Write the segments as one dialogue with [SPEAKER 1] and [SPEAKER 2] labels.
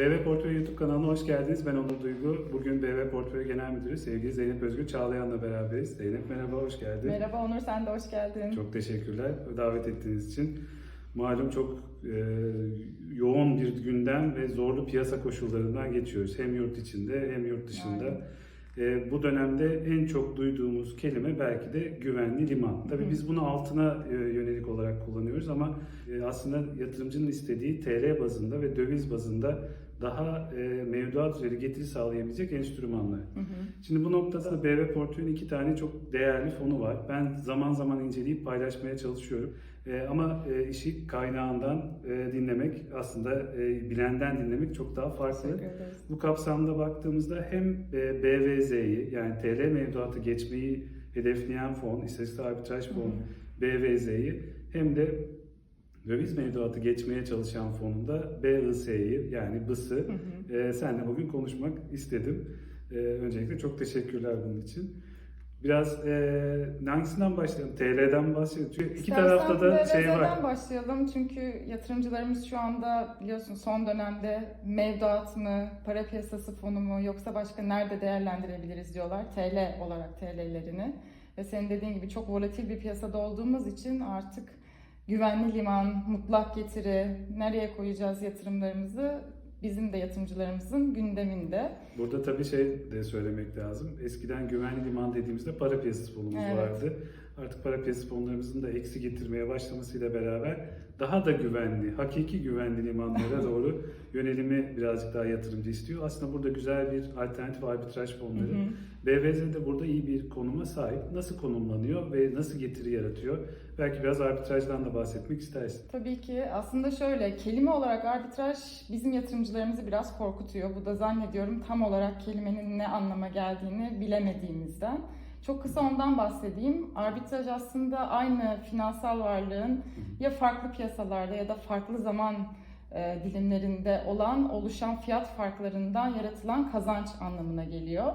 [SPEAKER 1] BV Portföy YouTube kanalına hoş geldiniz. Ben Onur Duygu. Bugün BV Portföy Genel Müdürü sevgili Zeynep Özgür Çağlayan'la beraberiz. Zeynep merhaba, hoş geldin.
[SPEAKER 2] Merhaba Onur, sen de hoş geldin.
[SPEAKER 1] Çok teşekkürler davet ettiğiniz için. Malum çok e, yoğun bir gündem ve zorlu piyasa koşullarından geçiyoruz. Hem yurt içinde hem yurt dışında.
[SPEAKER 2] Aynen.
[SPEAKER 1] E, bu dönemde en çok duyduğumuz kelime belki de güvenli liman. Tabii biz bunu altına e, yönelik olarak kullanıyoruz ama e, aslında yatırımcının istediği TL bazında ve döviz bazında daha e, mevduat üzeri getiri sağlayabilecek enstrümanlar.
[SPEAKER 2] Hı hı.
[SPEAKER 1] Şimdi bu noktada BV Portföy'ün iki tane çok değerli fonu var. Ben zaman zaman inceleyip paylaşmaya çalışıyorum. E, ama e, işi kaynağından e, dinlemek aslında e, bilenden dinlemek çok daha farklı. Bu kapsamda baktığımızda hem e, BVZ'yi yani TL mevduatı geçmeyi hedefleyen fon, istatistik arbitraj fonu. BVZ'yi hem de döviz mevduatı geçmeye çalışan fonunda BIS'yi yani BIS'ı ee, senle bugün konuşmak istedim. Ee, öncelikle çok teşekkürler bunun için. Biraz e, hangisinden başlayalım? TL'den başlayalım. Çünkü iki
[SPEAKER 2] İstersen
[SPEAKER 1] tarafta da şey var.
[SPEAKER 2] başlayalım çünkü yatırımcılarımız şu anda biliyorsun son dönemde mevduat mı, para piyasası fonu mu yoksa başka nerede değerlendirebiliriz diyorlar TL olarak TL'lerini. Ve senin dediğin gibi çok volatil bir piyasada olduğumuz için artık güvenli liman, mutlak getiri, nereye koyacağız yatırımlarımızı bizim de yatırımcılarımızın gündeminde.
[SPEAKER 1] Burada tabii şey de söylemek lazım. Eskiden güvenli liman dediğimizde para piyasası fonumuz
[SPEAKER 2] Evet.
[SPEAKER 1] vardı. Artık para piyasası fonlarımızın da eksi getirmeye başlamasıyla beraber daha da güvenli, hakiki güvenli limanlara doğru yönelimi birazcık daha yatırımcı istiyor. Aslında burada güzel bir alternatif arbitraj
[SPEAKER 2] Hı
[SPEAKER 1] fonları.
[SPEAKER 2] hı.
[SPEAKER 1] BVZ de burada iyi bir konuma sahip. Nasıl konumlanıyor ve nasıl getiri yaratıyor? Belki biraz arbitrajdan da bahsetmek istersin.
[SPEAKER 2] Tabii ki aslında şöyle kelime olarak arbitraj bizim yatırımcılarımızı biraz korkutuyor. Bu da zannediyorum tam olarak kelimenin ne anlama geldiğini bilemediğimizden. Çok kısa ondan bahsedeyim. Arbitraj aslında aynı finansal varlığın ya farklı piyasalarda ya da farklı zaman e, dilimlerinde olan oluşan fiyat farklarından yaratılan kazanç anlamına geliyor.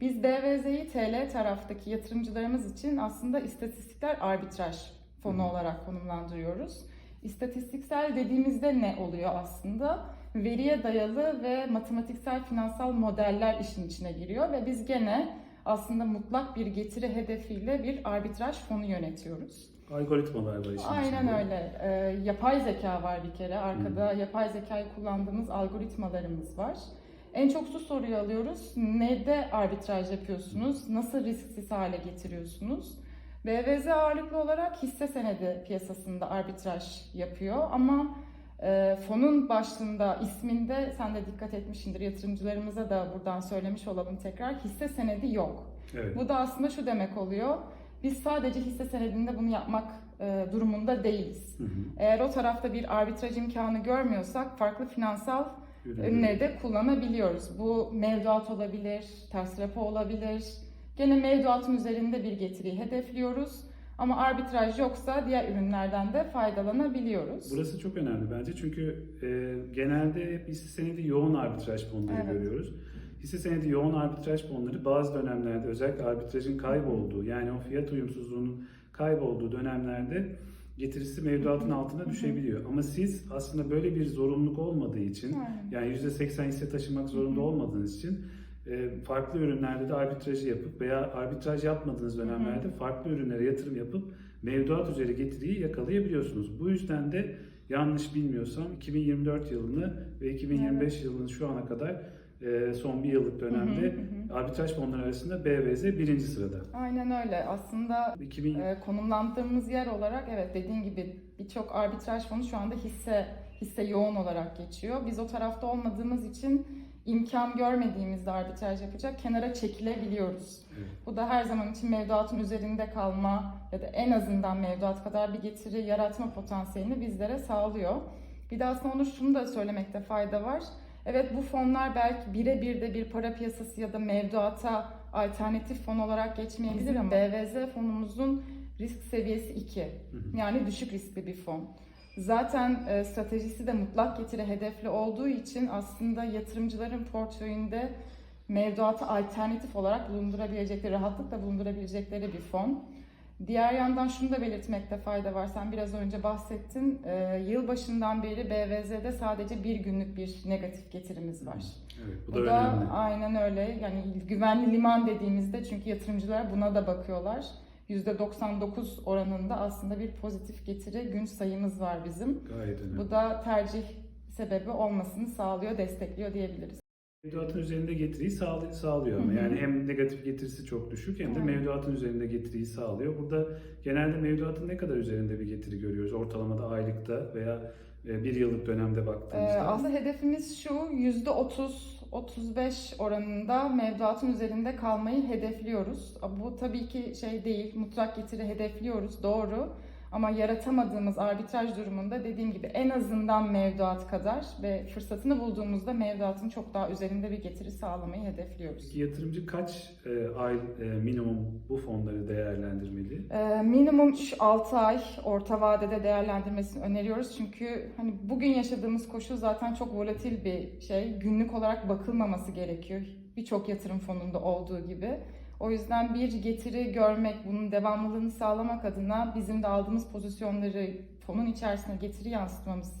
[SPEAKER 2] Biz BVZ'yi TL taraftaki yatırımcılarımız için aslında istatistikler arbitraj fonu
[SPEAKER 1] Hı.
[SPEAKER 2] olarak konumlandırıyoruz. İstatistiksel dediğimizde ne oluyor aslında? Veriye dayalı ve matematiksel finansal modeller işin içine giriyor ve biz gene aslında mutlak bir getiri hedefiyle bir arbitraj fonu yönetiyoruz.
[SPEAKER 1] Algoritmalar var işin
[SPEAKER 2] Aynen
[SPEAKER 1] içinde.
[SPEAKER 2] öyle. Ee, yapay zeka var bir kere. Arkada yapay zekayı kullandığımız algoritmalarımız var. En çok şu soruyu alıyoruz. Nede arbitraj yapıyorsunuz? Nasıl risksiz hale getiriyorsunuz? BVZ ağırlıklı olarak hisse senedi piyasasında arbitraj yapıyor ama e, fonun başlığında, isminde sen de dikkat etmişsindir yatırımcılarımıza da buradan söylemiş olalım tekrar. Hisse senedi yok.
[SPEAKER 1] Evet.
[SPEAKER 2] Bu da aslında şu demek oluyor. Biz sadece hisse senedinde bunu yapmak e, durumunda değiliz.
[SPEAKER 1] Hı hı.
[SPEAKER 2] Eğer o tarafta bir arbitraj imkanı görmüyorsak farklı finansal
[SPEAKER 1] Ürünleri.
[SPEAKER 2] de kullanabiliyoruz. Bu mevduat olabilir, ters repo olabilir. Gene mevduatın üzerinde bir getiriyi hedefliyoruz. Ama arbitraj yoksa diğer ürünlerden de faydalanabiliyoruz.
[SPEAKER 1] Burası çok önemli bence çünkü e, genelde hep hisse senedi yoğun arbitraj fonları
[SPEAKER 2] Evet.
[SPEAKER 1] görüyoruz. Hisse senedi yoğun arbitraj fonları bazı dönemlerde özellikle arbitrajın kaybolduğu yani o fiyat uyumsuzluğunun kaybolduğu dönemlerde getirisi mevduatın altına düşebiliyor. Ama siz aslında böyle bir zorunluluk olmadığı için yani %80 hisse taşımak zorunda olmadığınız için farklı ürünlerde de arbitrajı yapıp veya arbitraj yapmadığınız dönemlerde farklı ürünlere yatırım yapıp mevduat üzeri getiriyi yakalayabiliyorsunuz. Bu yüzden de yanlış bilmiyorsam 2024 yılını ve 2025 yılının şu ana kadar e, son bir yıllık dönemde
[SPEAKER 2] Hı hı, hı.
[SPEAKER 1] arbitraj fonları arasında BVZ birinci sırada.
[SPEAKER 2] Aynen öyle. Aslında
[SPEAKER 1] 2000
[SPEAKER 2] Ee, konumlandığımız yer olarak evet dediğin gibi birçok arbitraj fonu şu anda hisse hisse yoğun olarak geçiyor. Biz o tarafta olmadığımız için imkan görmediğimizde arbitraj yapacak kenara çekilebiliyoruz.
[SPEAKER 1] Evet.
[SPEAKER 2] Bu da her zaman için mevduatın üzerinde kalma ya da en azından mevduat kadar bir getiri yaratma potansiyelini bizlere sağlıyor. Bir de aslında onu şunu da söylemekte fayda var. Evet bu fonlar belki birebir de bir para piyasası ya da mevduata alternatif fon olarak geçmeyebilir ama BVZ fonumuzun risk seviyesi 2.
[SPEAKER 1] Hı hı.
[SPEAKER 2] Yani düşük riskli bir fon. Zaten e, stratejisi de mutlak getiri hedefli olduğu için aslında yatırımcıların portföyünde mevduatı alternatif olarak bulundurabilecekleri, rahatlıkla bulundurabilecekleri bir fon. Diğer yandan şunu da belirtmekte fayda var. Sen biraz önce bahsettin. Ee, yılbaşından beri BVZ'de sadece bir günlük bir negatif getirimiz var.
[SPEAKER 1] Evet, bu
[SPEAKER 2] Bu,
[SPEAKER 1] da
[SPEAKER 2] da
[SPEAKER 1] önemli.
[SPEAKER 2] aynen öyle. Yani güvenli liman dediğimizde çünkü yatırımcılar buna da bakıyorlar. %99 oranında aslında bir pozitif getiri gün sayımız var bizim.
[SPEAKER 1] Gayet önemli.
[SPEAKER 2] Bu da tercih sebebi olmasını sağlıyor, destekliyor diyebiliriz.
[SPEAKER 1] Mevduatın üzerinde getiriyi sağlay- sağlıyor ama yani hem negatif getirisi çok düşük hem de
[SPEAKER 2] Aynen.
[SPEAKER 1] mevduatın üzerinde getiriyi sağlıyor. Burada genelde mevduatın ne kadar üzerinde bir getiri görüyoruz ortalamada aylıkta veya e, bir yıllık dönemde
[SPEAKER 2] Ee,
[SPEAKER 1] baktığımızda.
[SPEAKER 2] aslında hedefimiz şu %30-35 oranında mevduatın üzerinde kalmayı hedefliyoruz. Bu tabii ki şey değil, mutlak getiri hedefliyoruz doğru. Ama yaratamadığımız arbitraj durumunda dediğim gibi en azından mevduat kadar ve fırsatını bulduğumuzda mevduatın çok daha üzerinde bir getiri sağlamayı hedefliyoruz.
[SPEAKER 1] Peki yatırımcı kaç e, ay e, minimum bu fonları değerlendirmeli?
[SPEAKER 2] Ee, minimum 6 ay orta vadede değerlendirmesini öneriyoruz. Çünkü hani bugün yaşadığımız koşul zaten çok volatil bir şey. Günlük olarak bakılmaması gerekiyor. Birçok yatırım fonunda olduğu gibi. O yüzden bir getiri görmek, bunun devamlılığını sağlamak adına bizim de aldığımız pozisyonları fonun içerisine getiri yansıtmamız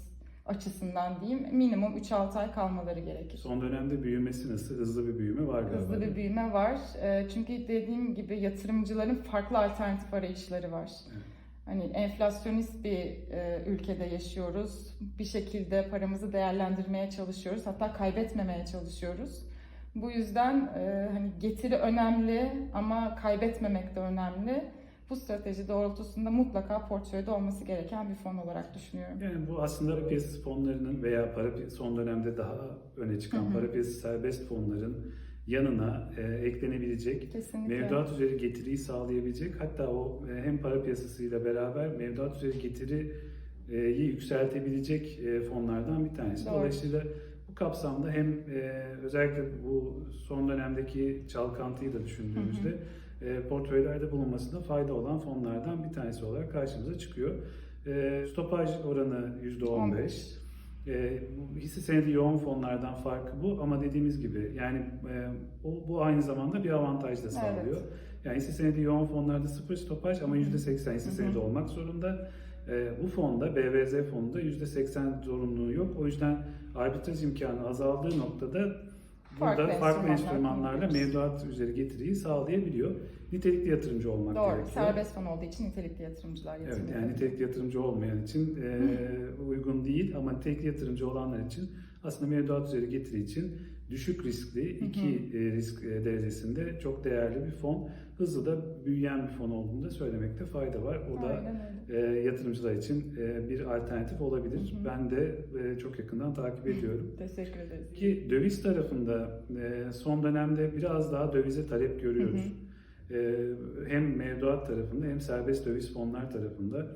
[SPEAKER 2] açısından diyeyim minimum 3-6 ay kalmaları gerekir.
[SPEAKER 1] Son dönemde büyümesi nasıl? Hızlı bir büyüme var galiba.
[SPEAKER 2] Hızlı bir büyüme var. Ee, Çünkü dediğim gibi yatırımcıların farklı alternatif arayışları var.
[SPEAKER 1] Evet.
[SPEAKER 2] Hani enflasyonist bir e, ülkede yaşıyoruz. Bir şekilde paramızı değerlendirmeye çalışıyoruz. Hatta kaybetmemeye çalışıyoruz. Bu yüzden e, hani getiri önemli ama kaybetmemek de önemli. Bu strateji doğrultusunda mutlaka portföyde olması gereken bir fon olarak düşünüyorum.
[SPEAKER 1] Yani bu aslında piyasası fonlarının veya para son dönemde daha öne çıkan para piyasası serbest fonların yanına e, eklenebilecek
[SPEAKER 2] Kesinlikle.
[SPEAKER 1] mevduat üzeri getiriyi sağlayabilecek hatta o e, hem para piyasasıyla beraber mevduat üzeri getiriyi yükseltebilecek e, fonlardan bir tanesi.
[SPEAKER 2] Doğru.
[SPEAKER 1] Dolayısıyla kapsamda hem e, özellikle bu son dönemdeki çalkantıyı da düşündüğümüzde e, portföylerde bulunmasında fayda olan fonlardan bir tanesi olarak karşımıza çıkıyor. E, stopaj oranı %15. E, bu hisse senedi yoğun fonlardan farkı bu ama dediğimiz gibi yani e, o, bu aynı zamanda bir avantaj da sağlıyor. Yani hisse senedi yoğun fonlarda sıfır stopaj ama
[SPEAKER 2] Hı hı.
[SPEAKER 1] %80 hisse
[SPEAKER 2] Hı hı.
[SPEAKER 1] senedi olmak zorunda. E, bu fonda BVZ fonunda %80 zorunluluğu yok. O yüzden arbitraj imkanı azaldığı noktada burada
[SPEAKER 2] Farklı
[SPEAKER 1] farklı,
[SPEAKER 2] enstrümanlar
[SPEAKER 1] enstrümanlarla mevduat üzeri getiriyi sağlayabiliyor. Nitelikli yatırımcı olmak
[SPEAKER 2] Doğru.
[SPEAKER 1] gerekiyor.
[SPEAKER 2] Serbest fon olduğu için nitelikli yatırımcılar
[SPEAKER 1] Evet
[SPEAKER 2] yatırım
[SPEAKER 1] yani
[SPEAKER 2] yapıyor.
[SPEAKER 1] nitelikli yatırımcı olmayan için e, uygun değil ama nitelikli yatırımcı olanlar için aslında mevduat üzeri getiri için düşük riskli iki e, risk e, derecesinde çok değerli bir fon. Hızlı da büyüyen bir fon olduğunu da söylemekte fayda var. O da
[SPEAKER 2] Aynen
[SPEAKER 1] e, yatırımcılar için bir alternatif olabilir.
[SPEAKER 2] Hı hı.
[SPEAKER 1] Ben de çok yakından takip ediyorum.
[SPEAKER 2] Teşekkür ederiz.
[SPEAKER 1] Ki döviz tarafında son dönemde biraz daha dövize talep görüyoruz. E, Hem mevduat tarafında hem serbest döviz fonlar tarafında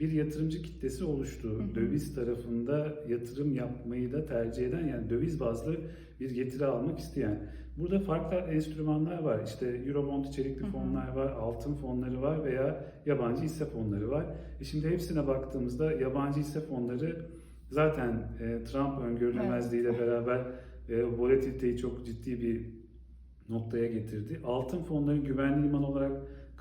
[SPEAKER 1] bir yatırımcı kitlesi oluştu.
[SPEAKER 2] Hı hı.
[SPEAKER 1] Döviz tarafında yatırım yapmayı da tercih eden yani döviz bazlı bir getiri almak isteyen. Burada farklı enstrümanlar var. İşte Eurobond içerikli
[SPEAKER 2] Hı hı.
[SPEAKER 1] fonlar var, altın fonları var veya yabancı hisse fonları var. E şimdi hepsine baktığımızda yabancı hisse fonları zaten e, Trump öngörülemezliğiyle beraber e, volatiliteyi çok ciddi bir noktaya getirdi. Altın fonları güvenli liman olarak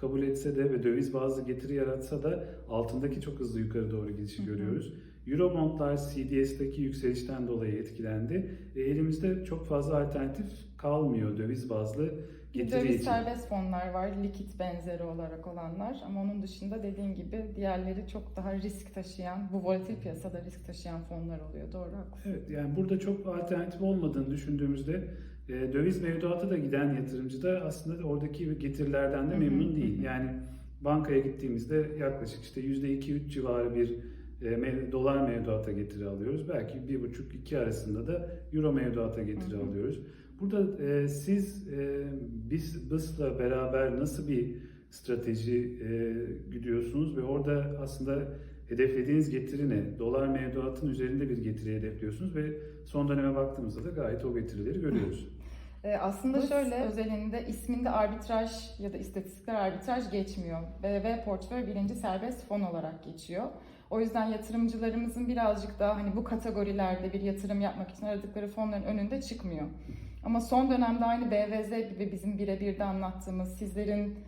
[SPEAKER 1] kabul etse de ve döviz bazlı getiri yaratsa da altındaki çok hızlı yukarı doğru gidişi
[SPEAKER 2] Hı hı.
[SPEAKER 1] görüyoruz. Eurobondlar CDS'deki yükselişten dolayı etkilendi. E, elimizde çok fazla alternatif kalmıyor döviz bazlı getiri
[SPEAKER 2] döviz
[SPEAKER 1] için.
[SPEAKER 2] serbest fonlar var, likit benzeri olarak olanlar. Ama onun dışında dediğin gibi diğerleri çok daha risk taşıyan, bu volatil piyasada risk taşıyan fonlar oluyor. Doğru, haklısın.
[SPEAKER 1] Evet yani burada çok alternatif olmadığını düşündüğümüzde e, döviz mevduata da giden yatırımcı da aslında oradaki getirilerden de memnun değil. Yani bankaya gittiğimizde yaklaşık işte %2-3 civarı bir e, dolar mevduata getiri alıyoruz. Belki 1,5-2 arasında da euro mevduata getiri
[SPEAKER 2] Hı hı.
[SPEAKER 1] alıyoruz. Burada e, siz e, biz BIS'la beraber nasıl bir strateji e, gidiyorsunuz ve orada aslında hedeflediğiniz getiri ne? Dolar mevduatın üzerinde bir getiri hedefliyorsunuz ve son döneme baktığımızda da gayet o getirileri görüyoruz.
[SPEAKER 2] Ee, aslında
[SPEAKER 3] Bu-
[SPEAKER 2] şöyle özelinde isminde arbitraj ya da istatistikler arbitraj geçmiyor. BV portföy birinci serbest fon olarak geçiyor. O yüzden yatırımcılarımızın birazcık daha hani bu kategorilerde bir yatırım yapmak için aradıkları fonların önünde çıkmıyor. Ama son dönemde aynı BVZ gibi bizim birebir de anlattığımız sizlerin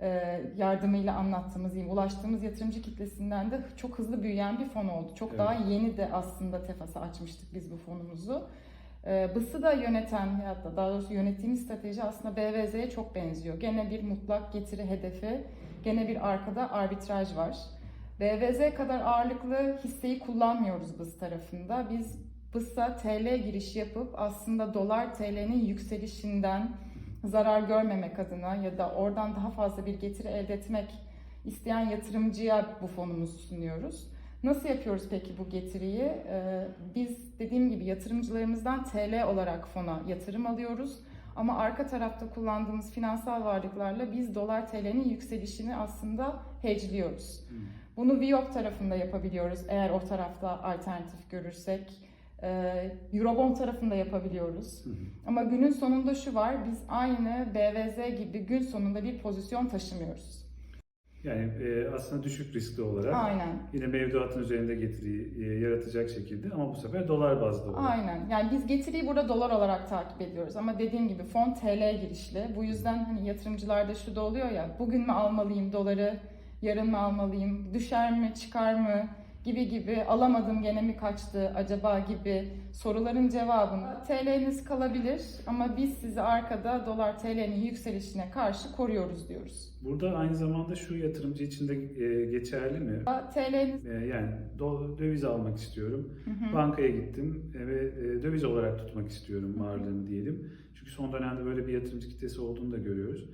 [SPEAKER 2] e, yardımıyla anlattığımız, ulaştığımız yatırımcı kitlesinden de çok hızlı büyüyen bir fon oldu. Çok
[SPEAKER 1] Evet.
[SPEAKER 2] daha yeni de aslında TEFAS'a açmıştık biz bu fonumuzu. E, BIS'ı da yöneten, ya da daha doğrusu yönettiğimiz strateji aslında BVZ'ye çok benziyor. Gene bir mutlak getiri hedefi, gene bir arkada arbitraj var. BVZ kadar ağırlıklı hisseyi kullanmıyoruz BIS tarafında. Biz BIS'a TL giriş yapıp aslında dolar TL'nin yükselişinden zarar görmemek adına ya da oradan daha fazla bir getiri elde etmek isteyen yatırımcıya bu fonumuzu sunuyoruz. Nasıl yapıyoruz peki bu getiriyi? Ee, Biz dediğim gibi yatırımcılarımızdan TL olarak fona yatırım alıyoruz. Ama arka tarafta kullandığımız finansal varlıklarla biz dolar TL'nin yükselişini aslında hedgeliyoruz. Bunu VIOP tarafında yapabiliyoruz eğer o tarafta alternatif görürsek. Ee, Eurobond tarafında yapabiliyoruz. Ama günün sonunda şu var, biz aynı BVZ gibi gün sonunda bir pozisyon taşımıyoruz.
[SPEAKER 1] Yani e, aslında düşük riskli olarak
[SPEAKER 2] Aynen,
[SPEAKER 1] yine mevduatın üzerinde getiri e, yaratacak şekilde ama bu sefer dolar bazlı olarak.
[SPEAKER 2] aynen. Yani biz getiriyi burada dolar olarak takip ediyoruz. Ama dediğim gibi fon TL girişli. Bu yüzden hani yatırımcılarda şu da oluyor ya, bugün mü almalıyım doları, yarın mı almalıyım, düşer mi, çıkar mı gibi gibi alamadım gene mi kaçtı acaba gibi soruların cevabını TL'niz kalabilir ama biz sizi arkada dolar TL'nin yükselişine karşı koruyoruz diyoruz.
[SPEAKER 1] Burada aynı zamanda şu yatırımcı için de e, geçerli mi?
[SPEAKER 2] TL'niz
[SPEAKER 1] E, yani döviz almak istiyorum.
[SPEAKER 2] Hı hı.
[SPEAKER 1] Bankaya gittim e, ve döviz olarak tutmak istiyorum varlığını diyelim. Çünkü son dönemde böyle bir yatırımcı kitlesi olduğunu da görüyoruz.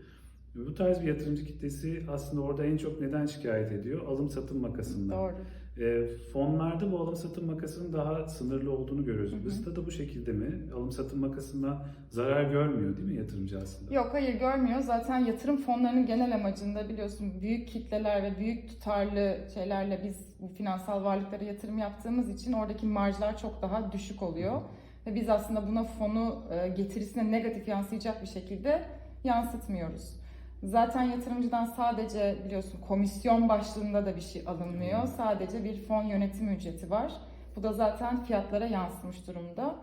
[SPEAKER 1] Bu tarz bir yatırımcı kitlesi aslında orada en çok neden şikayet ediyor? Alım satım makasından.
[SPEAKER 2] Doğru.
[SPEAKER 1] E, fonlarda bu alım satım makasının daha sınırlı olduğunu görüyoruz. BIST'ta da bu şekilde mi? Alım satım makasından zarar görmüyor değil mi yatırımcı aslında?
[SPEAKER 2] Yok hayır görmüyor. Zaten yatırım fonlarının genel amacında biliyorsun büyük kitleler ve büyük tutarlı şeylerle biz bu finansal varlıklara yatırım yaptığımız için oradaki marjlar çok daha düşük oluyor. Ve biz aslında buna fonu e, getirisine negatif yansıyacak bir şekilde yansıtmıyoruz. Zaten yatırımcıdan sadece biliyorsun komisyon başlığında da bir şey alınmıyor.
[SPEAKER 1] Hmm.
[SPEAKER 2] Sadece bir fon yönetim ücreti var. Bu da zaten fiyatlara yansımış durumda.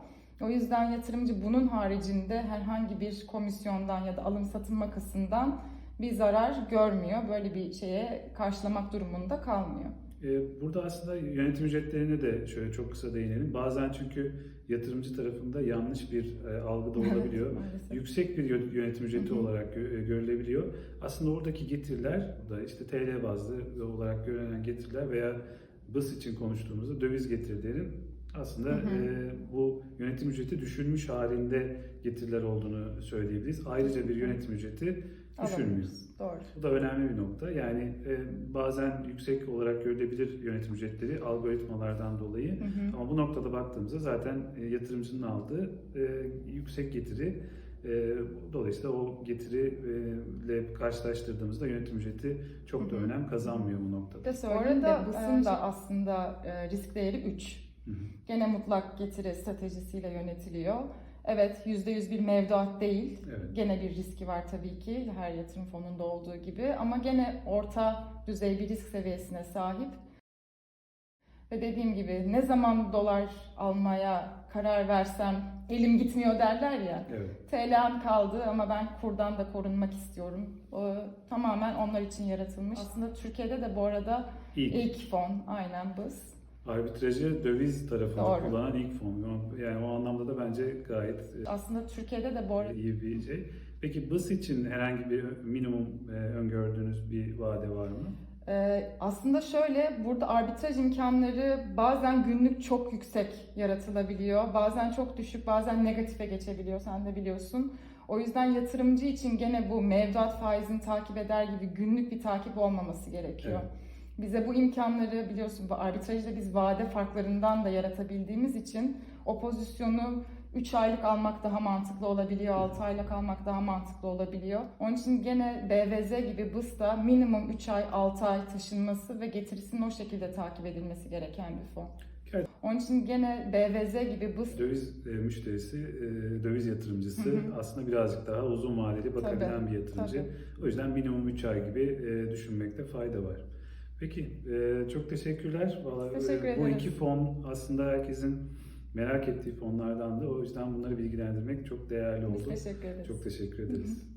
[SPEAKER 2] O yüzden yatırımcı bunun haricinde herhangi bir komisyondan ya da alım satım makasından bir zarar görmüyor. Böyle bir şeye karşılamak durumunda kalmıyor.
[SPEAKER 1] Ee, Burada aslında yönetim ücretlerine de şöyle çok kısa değinelim. Bazen çünkü yatırımcı tarafında yanlış bir e, algı da olabiliyor.
[SPEAKER 2] Evet, maalesef.
[SPEAKER 1] Yüksek bir yö- yönetim ücreti olarak e, görülebiliyor. Aslında oradaki getiriler da işte TL bazlı olarak görülen getiriler veya BIS için konuştuğumuzda döviz getirilerin aslında
[SPEAKER 2] Hı hı.
[SPEAKER 1] e, bu yönetim ücreti düşürmüş halinde getiriler olduğunu söyleyebiliriz. Ayrıca bir yönetim ücreti düşürmüyor.
[SPEAKER 2] Alamıyoruz. Doğru.
[SPEAKER 1] Bu da önemli bir nokta. Yani e, bazen yüksek olarak görülebilir yönetim ücretleri algoritmalardan dolayı.
[SPEAKER 2] Hı hı.
[SPEAKER 1] Ama bu noktada baktığımızda zaten e, yatırımcının aldığı e, yüksek getiri e, dolayısıyla o getiriyle karşılaştırdığımızda yönetim ücreti çok da
[SPEAKER 2] Hı hı.
[SPEAKER 1] önem kazanmıyor bu noktada.
[SPEAKER 2] De söyleyeyim de BIS'ın da aslında e, risk değeri 3.
[SPEAKER 1] Hı hı.
[SPEAKER 2] Gene mutlak getiri stratejisiyle yönetiliyor. Evet %100 bir mevduat değil.
[SPEAKER 1] Evet.
[SPEAKER 2] Gene bir riski var tabii ki her yatırım fonunda olduğu gibi ama gene orta düzey bir risk seviyesine sahip. Ve dediğim gibi ne zaman dolar almaya karar versem elim gitmiyor derler ya.
[SPEAKER 1] Evet.
[SPEAKER 2] TL'm kaldı ama ben kurdan da korunmak istiyorum. O tamamen onlar için yaratılmış. Aslında Türkiye'de de bu arada
[SPEAKER 1] İlk
[SPEAKER 2] ilk fon aynen BIS.
[SPEAKER 1] Arbitrajı döviz tarafında
[SPEAKER 2] Doğru.
[SPEAKER 1] kullanan ilk fon. Yani o anlamda da bence gayet e,
[SPEAKER 2] Aslında Türkiye'de de arada
[SPEAKER 1] iyi bir şey. Peki BIS için herhangi bir minimum e, öngördüğünüz bir vade var mı?
[SPEAKER 2] Ee, aslında şöyle burada arbitraj imkanları bazen günlük çok yüksek yaratılabiliyor. Bazen çok düşük, bazen negatife geçebiliyor. Sen de biliyorsun. O yüzden yatırımcı için gene bu mevduat faizini takip eder gibi günlük bir takip olmaması gerekiyor.
[SPEAKER 1] Evet.
[SPEAKER 2] Bize bu imkanları biliyorsun bu arbitrajda biz vade farklarından da yaratabildiğimiz için o pozisyonu 3 aylık almak daha mantıklı olabiliyor, 6 aylık almak daha mantıklı olabiliyor. Onun için gene BVZ gibi BIS'ta minimum 3 ay, 6 ay taşınması ve getirisinin o şekilde takip edilmesi gereken bir fon.
[SPEAKER 1] Evet.
[SPEAKER 2] Onun için gene BVZ gibi BIS
[SPEAKER 1] Döviz e, müşterisi, e, döviz yatırımcısı
[SPEAKER 2] Hı hı.
[SPEAKER 1] aslında birazcık daha uzun vadeli bakabilen bir yatırımcı.
[SPEAKER 2] tabii.
[SPEAKER 1] O yüzden minimum 3 ay gibi e, düşünmekte fayda var. Peki, e, çok teşekkürler. Vallahi,
[SPEAKER 2] Teşekkür
[SPEAKER 1] e, bu iki fon aslında herkesin merak ettiği fonlardan da. O yüzden bunları bilgilendirmek çok değerli
[SPEAKER 2] Biz
[SPEAKER 1] oldu.
[SPEAKER 2] teşekkür ederiz.
[SPEAKER 1] Çok teşekkür ederiz.